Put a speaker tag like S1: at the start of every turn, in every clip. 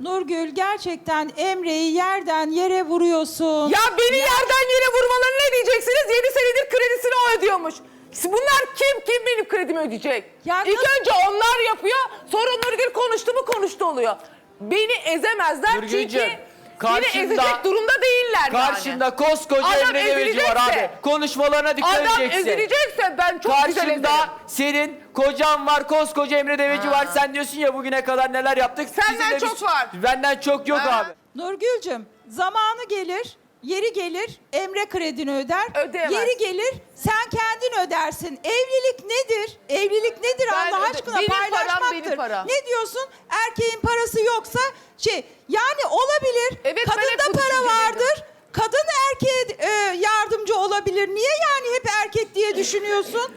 S1: Nurgül gerçekten Emre'yi yerden yere vuruyorsun.
S2: Ya beni yerden yere vurmalarını ne diyeceksiniz? 7 senedir kredisini o ödüyormuş. Bunlar kim? Kim benim kredimi ödeyecek?
S1: Ya
S2: İlk
S1: nasıl-
S2: önce onlar yapıyor, sonra Nurgül konuştu mu konuştu oluyor. Beni ezemezler çünkü Beni
S3: karşında-
S2: ezecek durumda değiller
S3: Karşında
S2: yani.
S3: koskoca
S2: Adam
S3: Emre Deveci var abi. Konuşmalarına dikkat
S2: Adam
S3: edeceksin.
S2: ezilecekse ben çok güzel.
S3: Karşında senin kocan var, koskoca Emre Deveci var. Sen diyorsun ya bugüne kadar neler yaptık.
S2: Senden çok var.
S3: Benden çok yok
S2: Ha.
S3: abi.
S1: Nurgül'cüm zamanı gelir, yeri gelir Emre kredini öder.
S2: Ödeyemez.
S1: Yeri gelir sen kendin ödersin. Evlilik nedir? Evlilik nedir
S2: Ben
S1: Allah
S2: öde-
S1: aşkına
S2: benim param,
S1: paylaşmaktır.
S2: benim para.
S1: Ne diyorsun? Erkeğin parası yoksa şey yani olabilir.
S2: Evet, ben hep
S1: Kadında
S2: bu
S1: para
S2: düşüncedeydim.
S1: vardır. Kadın erkeğe e, yardımcı olabilir. Niye yani hep erkek diye düşünüyorsun?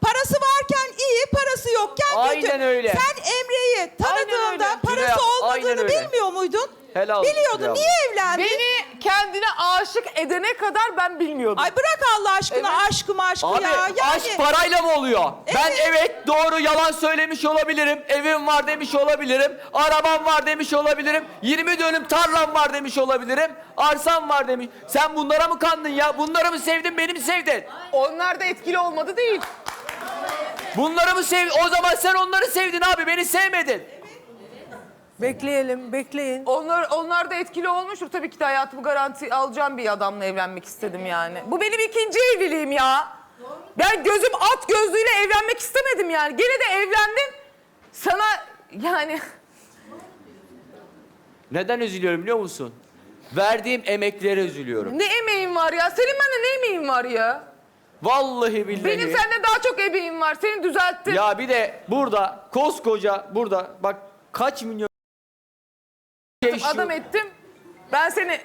S1: Parası varken iyi, parası yokken kötü.
S3: Aynen öyle.
S1: Sen Emre'yi tanıdığında
S2: öyle.
S1: parası
S3: Şuraya, aynen
S1: olmadığını
S3: öyle.
S1: bilmiyor muydun?
S3: Helal olsun,
S1: Biliyordun. Niye evlendin?
S2: Beni kendine aşık edene kadar ben bilmiyordum.
S1: Ay bırak Allah aşkına
S2: Evet.
S1: aşkım aşkı
S3: Abi
S1: ya. Yani
S3: aşk parayla mı oluyor? Ben
S1: Evet.
S3: doğru yalan söylemiş olabilirim. Evim var demiş olabilirim. Arabam var demiş olabilirim. 20 dönüm tarlam var demiş olabilirim. Arsam var demiş. Sen bunlara mı kandın ya? Bunları mı sevdin beni mi sevdin?
S2: Onlar da etkili olmadı değil.
S3: Bunları mı sevdin? O zaman sen onları sevdin abi beni sevmedin.
S4: Bekleyelim, bekleyin.
S2: Onlar onlar da etkili olmuştur. Tabii ki de hayatımı garanti alacağım bir adamla evlenmek istedim yani. Bu benim ikinci evliliğim ya. Ben gözüm at gözlüğüyle evlenmek istemedim yani. Gene de evlendim. Sana yani
S3: Neden üzülüyorum biliyor musun? Verdiğim emeklere üzülüyorum.
S2: ne emeğin var ya? Senin bende ne emeğin var ya?
S3: Vallahi billahi.
S2: Benim sende daha çok emeğim var. Seni düzelttim.
S3: Ya bir de burada koskoca burada bak kaç milyon şey
S2: Adam ettim. Ben seni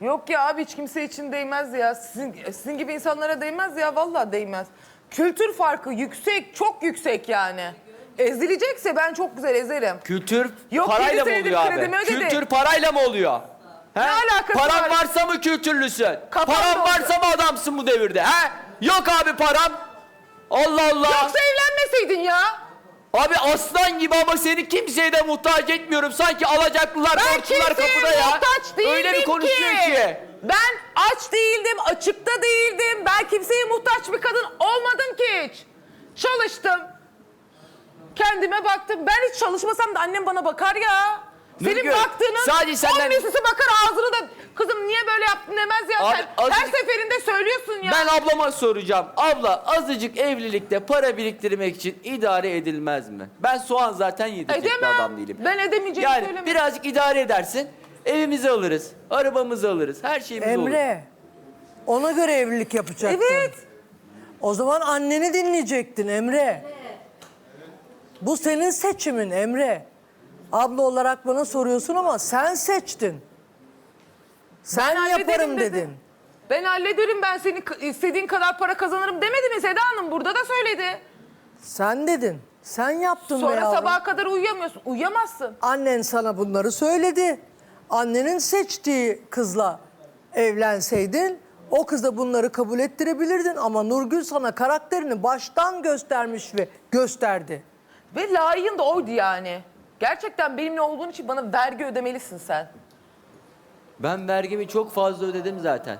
S2: Yok ya abi hiç kimse için değmez ya. Sizin, sizin gibi insanlara değmez ya. Vallahi değmez. Kültür farkı yüksek, çok yüksek yani. Ezilecekse ben çok güzel ezerim.
S3: Kültür
S2: Yok,
S3: parayla
S2: yedi
S3: mı
S2: senedir
S3: oluyor abi?
S2: kredimi ödedi.
S3: Kültür parayla mı oluyor? He?
S2: Ne alakası
S3: Paran
S2: var?
S3: varsa mı kültürlüsün?
S2: Kafan
S3: paran varsa mı adamsın bu devirde? He? Yok abi param. Allah Allah.
S2: Yoksa evlenmeseydin ya.
S3: Abi aslan gibi ama seni kimseye de muhtaç etmiyorum. Sanki alacaklılar,
S2: Ben
S3: borçlular
S2: kimseye
S3: kapıda ya.
S2: muhtaç değildim
S3: Öyle bir konuşuyor ki.
S2: Ben aç değildim, açıkta değildim. Ben kimseye muhtaç bir kadın olmadım ki hiç. Çalıştım. Kendime baktım. Ben hiç çalışmasam da annem bana bakar ya. Senin
S3: Nurgül,
S2: baktığının
S3: sadece senden-
S2: on mislisi bakar ağzını da kızım niye böyle yaptın demez ya
S3: Abi,
S2: sen.
S3: azıcık-
S2: Her seferinde söylüyorsun ya.
S3: Ben ablama soracağım. Abla azıcık evlilikte para biriktirmek için idare edilmez mi? Ben soğan zaten yedirecek bir
S2: Edemem.
S3: adam değilim.
S2: Ben edemeyeceğimi
S3: Yani
S2: söylemem.
S3: birazcık idare edersin. Evimizi alırız, arabamızı alırız, her şeyimiz olur.
S4: Emre, ona göre evlilik yapacaktın.
S2: Evet.
S4: O zaman anneni dinleyecektin Emre. Bu senin seçimin Emre. Abla olarak bana soruyorsun ama sen seçtin. Sen
S2: Ben hallederim
S4: yaparım
S2: dedi.
S4: dedin.
S2: Ben hallederim ben seni k- istediğin kadar para kazanırım demedi mi Seda Hanım? Burada da söyledi.
S4: Sen dedin. Sen yaptın be
S2: Sonra
S4: yavrum.
S2: sabaha kadar uyuyamıyorsun. Uyuyamazsın.
S4: Annen sana bunları söyledi. Annenin seçtiği kızla evlenseydin o kız da bunları kabul ettirebilirdin ama Nurgül sana karakterini baştan göstermiş ve gösterdi.
S2: Ve layığın da oydu yani. Gerçekten benimle olduğun için bana vergi ödemelisin sen.
S3: Ben vergimi çok fazla ödedim zaten.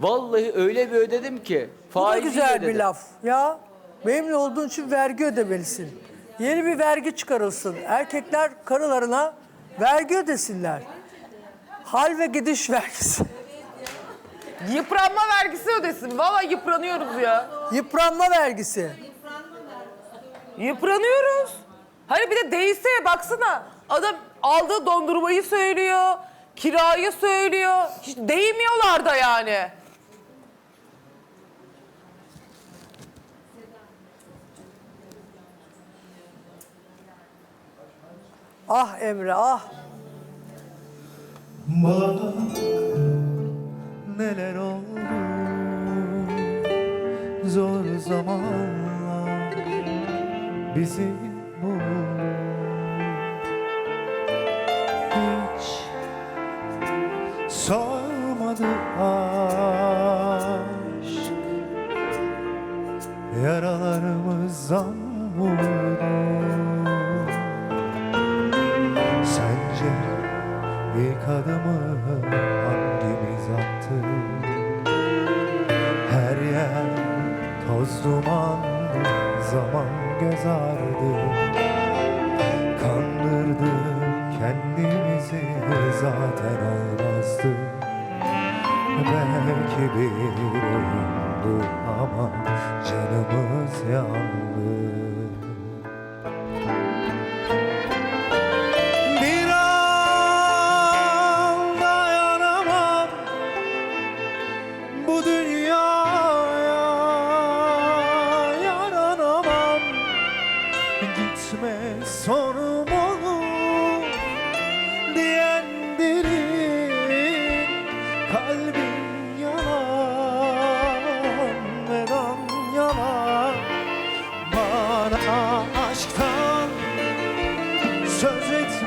S3: Vallahi öyle bir ödedim ki.
S4: Bu da
S3: faiziyle
S4: güzel bir
S3: ödedim.
S4: laf. Ya benimle olduğun için vergi ödemelisin. Yeni bir vergi çıkarılsın. Erkekler karılarına vergi ödesinler. Hal ve gidiş vergisi.
S2: Yıpranma vergisi ödesin. Valla yıpranıyoruz ya.
S4: Yıpranma vergisi.
S2: Yıpranıyoruz. Hani bir de değilse baksana. Adam aldığı dondurmayı söylüyor. Kirayı söylüyor. Hiç değmiyorlar da yani.
S4: Ah Emre ah.
S5: Bak neler oldu Zor zamanlar bizi toz dumandı Zaman göz ardı Kandırdık kendimizi zaten olmazdı Belki bir oyundu ama canımız yandı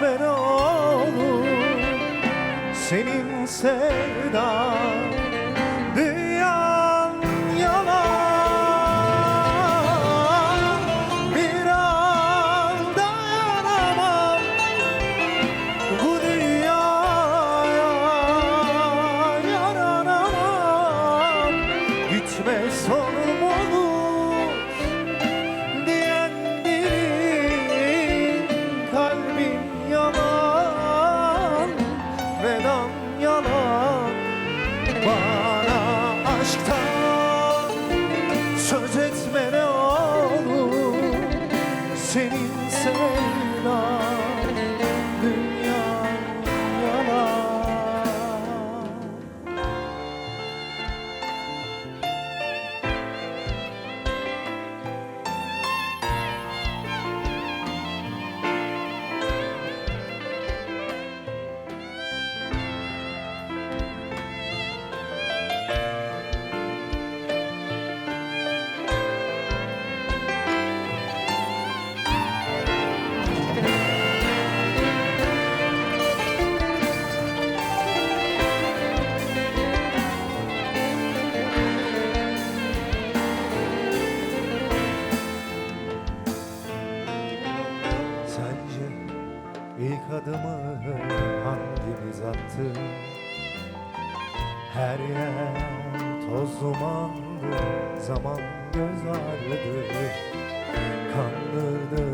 S5: ne olur Senin sevdan Senin sevdan ilk adımı hangimiz attı? Her yer toz dumandı, zaman göz ağrıdı Kandırdı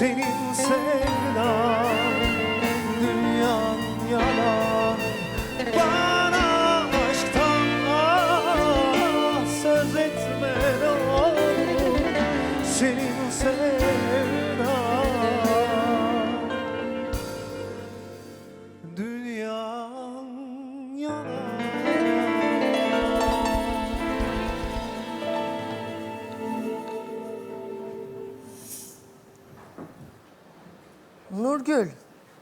S5: Senin
S4: Nurgül,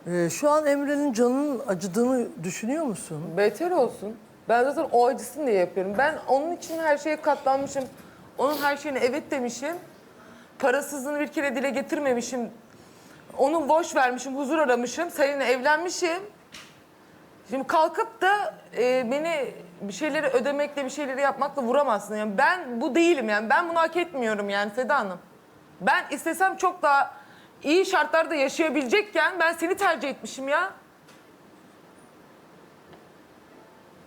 S4: e, şu an Emre'nin canının acıdığını düşünüyor musun?
S2: Beter olsun. Ben zaten o acısın diye yapıyorum. Ben onun için her şeye katlanmışım. Onun her şeyine evet demişim. Parasızlığını bir kere dile getirmemişim. onu boş vermişim, huzur aramışım, seninle evlenmişim. Şimdi kalkıp da e, beni bir şeyleri ödemekle, bir şeyleri yapmakla vuramazsın. Yani ben bu değilim yani. Ben bunu hak etmiyorum yani Seda Hanım. Ben istesem çok daha iyi şartlarda yaşayabilecekken ben seni tercih etmişim ya.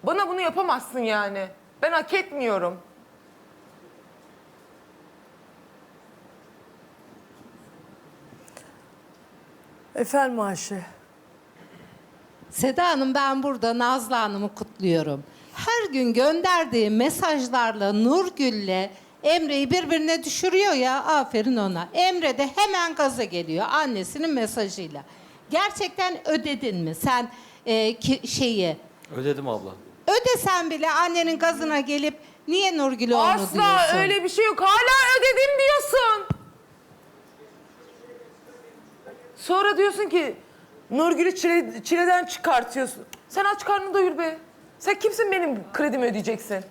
S2: Bana bunu yapamazsın yani. Ben hak etmiyorum.
S4: Efendim Ayşe.
S6: Seda Hanım ben burada Nazlı Hanım'ı kutluyorum. Her gün gönderdiği mesajlarla Nurgül'le Emre'yi birbirine düşürüyor ya aferin ona. Emre de hemen gaza geliyor annesinin mesajıyla. Gerçekten ödedin mi sen e, ki, şeyi?
S3: Ödedim abla.
S6: Ödesen bile annenin gazına gelip niye Nurgül'e onu
S2: Asla
S6: diyorsun?
S2: öyle bir şey yok. Hala ödedim diyorsun. Sonra diyorsun ki Nurgül'ü çile, çileden çıkartıyorsun. Sen aç karnını doyur be. Sen kimsin benim kredimi ödeyeceksin?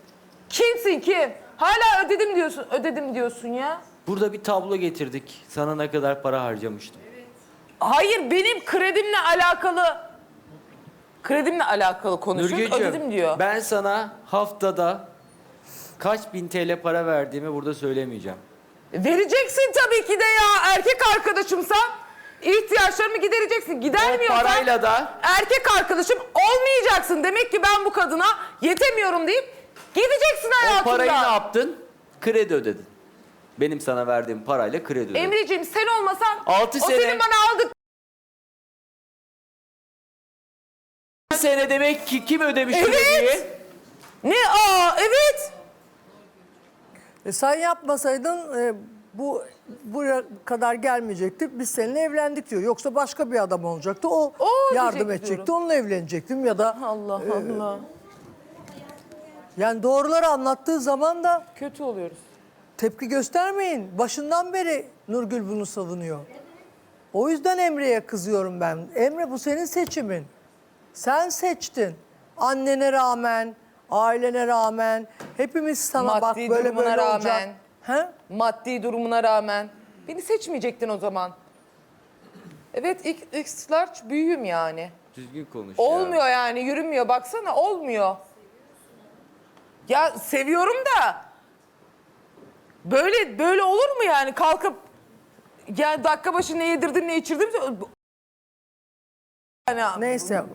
S2: Kimsin kim? Hala ödedim diyorsun. Ödedim diyorsun ya.
S3: Burada bir tablo getirdik. Sana ne kadar para harcamıştım.
S2: Hayır benim kredimle alakalı kredimle alakalı konuşuyoruz. Ödedim diyor.
S3: ben sana haftada kaç bin TL para verdiğimi burada söylemeyeceğim.
S2: Vereceksin tabii ki de ya. Erkek arkadaşımsa ihtiyaçlarımı gidereceksin. Gidermiyorsan
S3: parayla da
S2: erkek arkadaşım olmayacaksın. Demek ki ben bu kadına yetemiyorum deyip gideceksin
S3: o parayı ne yaptın? Kredi ödedin. Benim sana verdiğim parayla kredi ödedin.
S2: Emreciğim sen olmasan
S3: Altı
S2: o
S3: sene-
S2: senin bana aldık.
S3: Bir sene demek ki kim ödemiş
S2: Evet.
S3: krediyi?
S2: Ne aa evet.
S4: E sen yapmasaydın e, bu buraya kadar gelmeyecekti. Biz seninle evlendik diyor. Yoksa başka bir adam olacaktı. O,
S2: O
S4: yardım
S2: diyecek
S4: edecekti.
S2: diyorum.
S4: Onunla evlenecektim ya da
S2: Allah Allah.
S4: Yani doğruları anlattığı zaman da
S2: Kötü oluyoruz.
S4: tepki göstermeyin. Başından beri Nurgül bunu savunuyor. O yüzden Emre'ye kızıyorum ben. Emre bu senin seçimin. Sen seçtin. Annene rağmen, ailene rağmen hepimiz sana bak
S2: Maddi
S4: böyle
S2: durumuna
S4: böyle olacak.
S2: rağmen.
S4: He?
S2: Maddi durumuna rağmen. Beni seçmeyecektin o zaman. Evet ilk X large büyüğüm yani.
S3: Düzgün konuş ya.
S2: Olmuyor yani yürümüyor baksana olmuyor. Ya seviyorum da böyle böyle olur mu yani? Kalkıp ya dakika başı ne yedirdim ne içirdim yani
S4: Neyse